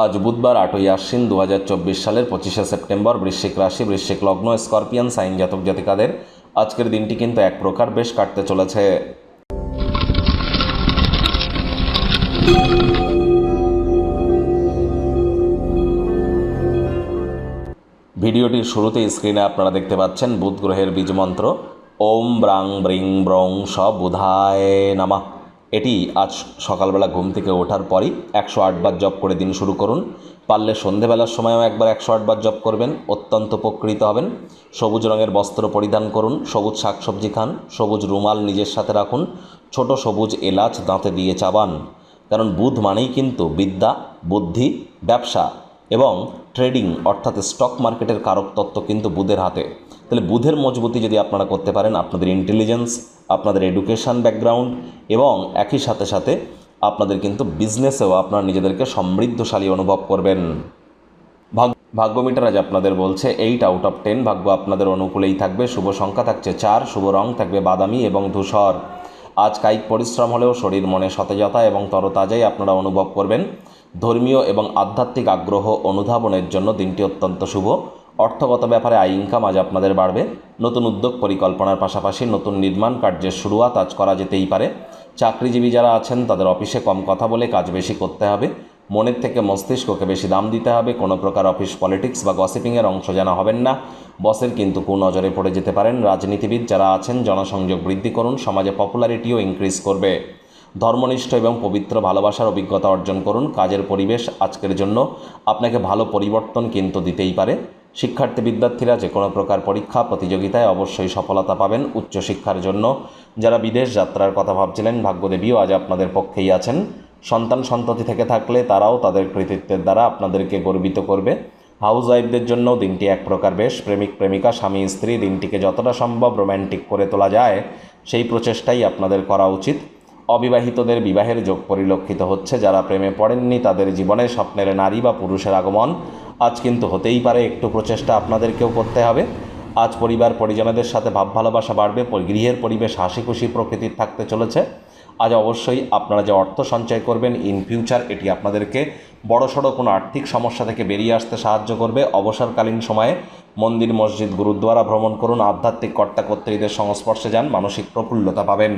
আজ বুধবার আটই আশ্বিন দু হাজার চব্বিশ সালের পঁচিশে সেপ্টেম্বর বৃশ্চিক রাশি, বৃশ্চিক লগ্ন, স্করপিয়ান, সাইন জাতক জাতিকাদের আজকের দিনটি কিন্তু এক প্রকার বেশ কাটতে চলেছে। ভিডিওটির শুরুতে স্ক্রিনে আপনারা দেখতে পাচ্ছেন বুধ গ্রহের বীজ মন্ত্র, ওম ব্রাং ব্রিং ব্রং স বুধায় নামা। এটি আজ সকালবেলা ঘুম থেকে ওঠার পরই একশো আটবার জপ করে দিন শুরু করুন। পারলে সন্ধেবেলার সময়ও একবার একশো আটবার জপ করবেন, অত্যন্ত উপকৃত হবেন। সবুজ রঙের বস্ত্র পরিধান করুন, সবুজ শাকসবজি খান, সবুজ রুমাল নিজের সাথে রাখুন, ছোট সবুজ এলাচ দাঁতে দিয়ে চাবান। কারণ বুধ মানেই কিন্তু বিদ্যা, বুদ্ধি, ব্যবসা এবং ট্রেডিং অর্থাৎ স্টক মার্কেটের কারক তত্ত্ব কিন্তু বুধের হাতে। তাহলে বুধের মজবুতি যদি আপনারা করতে পারেন, আপনাদের ইন্টেলিজেন্স আপনাদের এডুকেশান ব্যাকগ্রাউন্ড এবং একই সাথে সাথে আপনাদের কিন্তু বিজনেসেও আপনারা নিজেদেরকে সমৃদ্ধশালী অনুভব করবেন। ভাগ- ভাগ্য মিটার আজ আপনাদের বলছে এইট আউট অফ টেন ভাগ্য আপনাদের অনুকূলেই থাকবে। শুভ সংখ্যা থাকছে চার, শুভ রং থাকবে বাদামি এবং ধূসর। আজ কায়িক পরিশ্রম হলেও শরীর মনে সতেজতা এবং তরতাজাই আপনারা অনুভব করবেন। ধর্মীয় এবং আধ্যাত্মিক আগ্রহ অনুধাবনের জন্য দিনটি অত্যন্ত শুভ। অর্থগত ব্যাপারে আয় ইনকাম আজ আপনাদের বাড়বে। নতুন উদ্যোগ পরিকল্পনার পাশাপাশি নতুন নির্মাণ কার্যের শুরুয়াত আজ করা যেতেই পারে। চাকরিজীবী যারা আছেন, তাদের অফিসে কম কথা বলে কাজ বেশি করতে হবে। মনের থেকে মস্তিষ্ককে বেশি দাম দিতে হবে। কোনো প্রকার অফিস পলিটিক্স বা গসিপিংয়ের অংশ যেন হবেন না। বসের কিন্তু কুনজরে পড়ে যেতে পারেন। রাজনীতিবিদ যারা আছেন, জনসংযোগ বৃদ্ধি করুন। সমাজে পপুলারিটিও ইনক্রিজ করবে। ধর্মনিষ্ঠ এবং পবিত্র ভালোবাসার অভিজ্ঞতা অর্জন করুন। কাজের পরিবেশ আজকের জন্য আপনাকে ভালো পরিবর্তন কিন্তু দিতেই পারে। শিক্ষার্থী বিদ্যার্থীরা যে কোনো প্রকার পরীক্ষা, প্রতিযোগিতায় অবশ্যই সফলতা পাবেন উচ্চশিক্ষার জন্য। যারা বিদেশ যাত্রার কথা ভাবছিলেন, ভাগ্যদেবীও আজ আপনাদের পক্ষেই আছেন। সন্তান সন্ততি থেকে থাকলে তারাও তাদের কৃতিত্বের দ্বারা আপনাদেরকে গর্বিত করবে। হাউস ওয়াইফদের জন্য দিনটি এক প্রকার বেশ। প্রেমিক, প্রেমিকা, স্বামী, স্ত্রী, দিনটিকে যতটা সম্ভব রোম্যান্টিক করে তোলা যায়, সেই প্রচেষ্টাই আপনাদের করা উচিত। অবিবাহিতদের বিবাহের যোগ পরিলক্ষিত হচ্ছে। যারা প্রেমে পড়েননি, তাদের জীবনে স্বপ্নের নারী বা পুরুষের আগমন আজ কিন্তু হতেই পারে, একটু প্রচেষ্টা আপনাদেরকেও করতে হবে। আজ পরিবার পরিজনদের সাথে ভাব ভালোবাসা বাড়বে গৃহের পরিবেশ হাসি খুশি প্রকৃতির থাকতে চলেছে। আজ অবশ্যই আপনারা যে অর্থ সঞ্চয় করবেন, ইন ফিউচার এটি আপনাদেরকে বড়সড় কোনো আর্থিক সমস্যা থেকে বেরিয়ে আসতে সাহায্য করবে। অবসরকালীন সময়ে মন্দির, মসজিদ, গুরুদ্বারা ভ্রমণ করুন, আধ্যাত্মিক কর্তা কর্ত্রীদের সংস্পর্শে যান, মানসিক প্রফুল্লতা পাবেন।